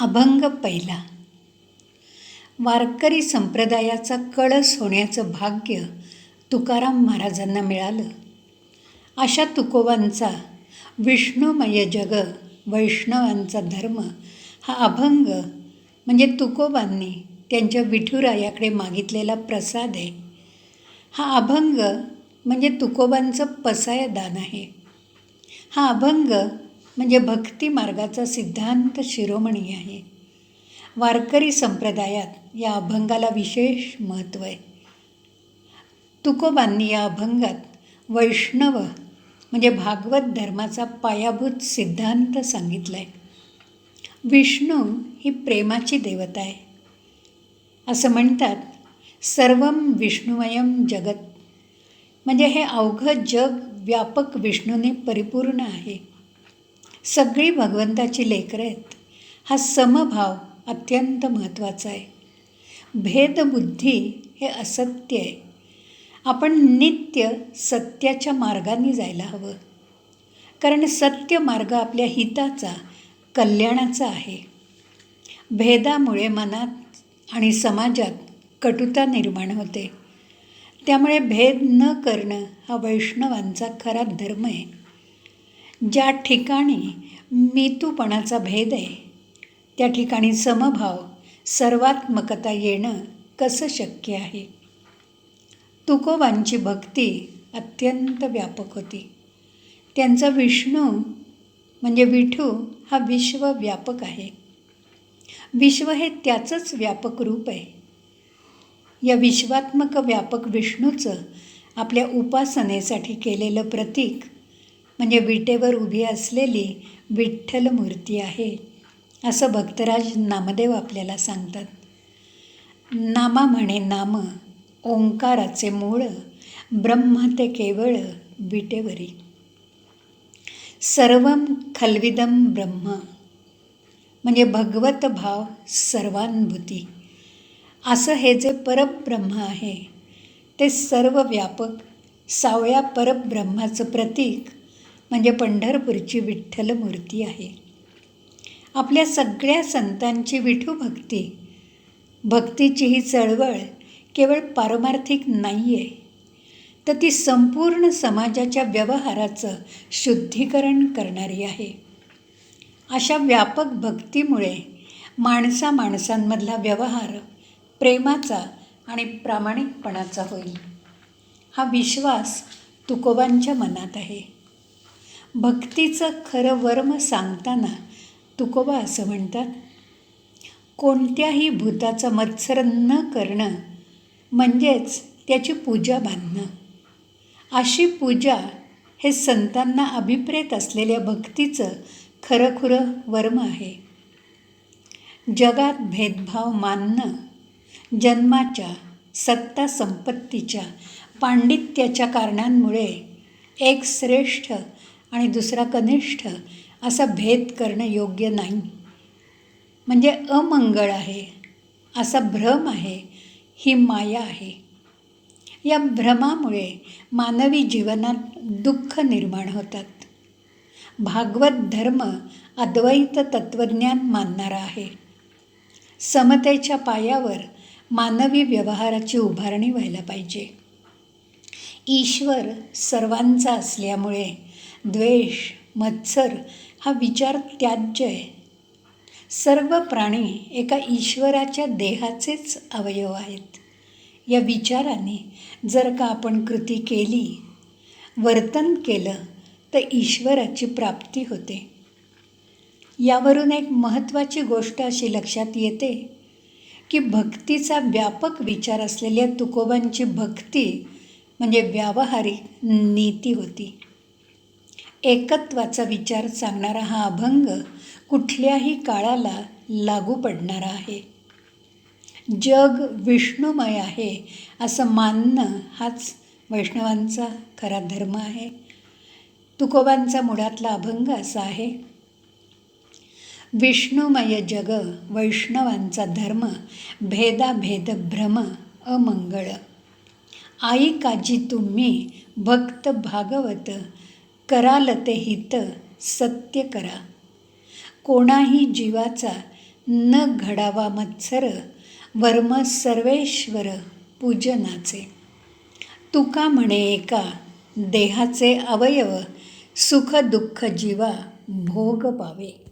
अभंग पहिला. वारकरी संप्रदायाचा कळस होण्याचं भाग्य तुकाराम महाराजांना मिळालं. अशा तुकोबांचा विष्णुमय जग वैष्णवांचा धर्म हा अभंग म्हणजे तुकोबांनी त्यांच्या विठुरायाकडे मागितलेला प्रसाद आहे. हा अभंग म्हणजे तुकोबांचं पसायदान आहे. हा अभंग म्हणजे भक्ती मार्गाचा सिद्धांत शिरोमणी आहे. वारकरी संप्रदायात या अभंगाला विशेष महत्त्व आहे. तुकोबांनी या अभंगात वैष्णव म्हणजे भागवत धर्माचा पायाभूत सिद्धांत सांगितला आहे विष्णू ही प्रेमाची देवता आहे. असं म्हणतात सर्व विष्णुमयम जगत. म्हणजे हे अवघं जग व्यापक विष्णूने परिपूर्ण आहे. सगळी भगवंताची लेकरं आहेत. हा समभाव अत्यंत महत्त्वाचा आहे. भेदबुद्धी हे असत्य आहे. आपण नित्य सत्याच्या मार्गाने जायला हवं. कारण सत्य मार्ग आपल्या हिताचा कल्याणाचा आहे. भेदामुळे मनात आणि समाजात कटुता निर्माण होते. त्यामुळे भेद न करणं हा वैष्णवांचा खरा धर्म आहे. ज्या ठिकाणी मितूपणाचा भेद आहे त्या ठिकाणी समभाव सर्वात्मकता येणं कसं शक्य आहे? तुकोबांची भक्ती अत्यंत व्यापक होती. त्यांचा विष्णू म्हणजे विठू हा विश्वव्यापक आहे. विश्व हे त्याचंच व्यापक रूप आहे. या विश्वात्मक व्यापक विष्णूचं आपल्या उपासनेसाठी केलेलं प्रतीक म्हणजे विटेवर उभी असलेली विठ्ठल मूर्ती आहे. असं भक्तराज नामदेव आपल्याला सांगतात. नामा म्हणे नाम ओंकाराचे मूळ ब्रह्म ते केवळ विटेवरी. सर्व खलविदम ब्रह्म. म्हणजे भगवत भाव सर्वानुभूती असं हे जे परब्रह्म आहे ते सर्व व्यापक सावळ्या परब्रह्माचं प्रतीक म्हणजे पंढरपूरची विठ्ठल मूर्ती आहे. आपल्या सगळ्या संतांची विठू भक्ती. भक्तीची ही चळवळ केवळ पारमार्थिक नाही आहे तर ती संपूर्ण समाजाच्या व्यवहाराचं शुद्धीकरण करणारी आहे. अशा व्यापक भक्तीमुळे माणसा माणसांमधला व्यवहार प्रेमाचा आणि प्रामाणिकपणाचा होईल. हा विश्वास तुकोबांच्या मनात आहे. भक्तीचं खरं वर्म सांगताना तुकोबा असं म्हणतात कोणत्याही भूताचा मत्सर न करणं म्हणजेच त्याची पूजा बांधणं. अशी पूजा हे संतांना अभिप्रेत असलेल्या भक्तीचं खरंखुरं वर्म आहे. जगात भेदभाव मानणं जन्माच्या सत्ता संपत्तीच्या पांडित्याच्या कारणांमुळे एक श्रेष्ठ आणि दुसरा कनिष्ठ असा भेद करणं योग्य नाही. म्हणजे अमंगळ आहे असा भ्रम आहे ही माया आहे. या भ्रमामुळे मानवी जीवनात दुःख निर्माण होतात. भागवत धर्म अद्वैत तत्त्वज्ञान मानणारा आहे. समतेच्या पायावर मानवी व्यवहाराची उभारणी व्हायला पाहिजे. ईश्वर सर्वांचा असल्यामुळे द्वेष मत्सर हा विचार त्याज्य आहे. सर्व प्राणी एका ईश्वराच्या देहाचेच अवयव आहेत. या विचाराने जर का आपण कृती केली वर्तन केलं तर ईश्वराची प्राप्ती होते. यावरून एक महत्त्वाची गोष्ट अशी लक्षात येते की भक्तीचा व्यापक विचार असलेल्या तुकोबांची भक्ती म्हणजे व्यावहारिक नीती होती. एकत्वाचा विचार सांगणारा हा अभंग कुठल्याही काळाला लागू पडणारा आहे. जग विष्णुमय आहे असं मानणं हाच वैष्णवांचा खरा धर्म आहे. तुकोबांचा मुळातला अभंग असा आहे विष्णुमय जग वैष्णवांचा धर्म भेदाभेद भ्रम अमंगळ. आई काजी तुम्ही भक्त भागवत कराल ते हित सत्य करा. कोणाही जीवाचा न घडावा मत्सर वर्म सर्वेश्वर पूजनाचे. तुका म्हणे एका देहाचे अवयव सुख दुःख जीवा भोग पावे.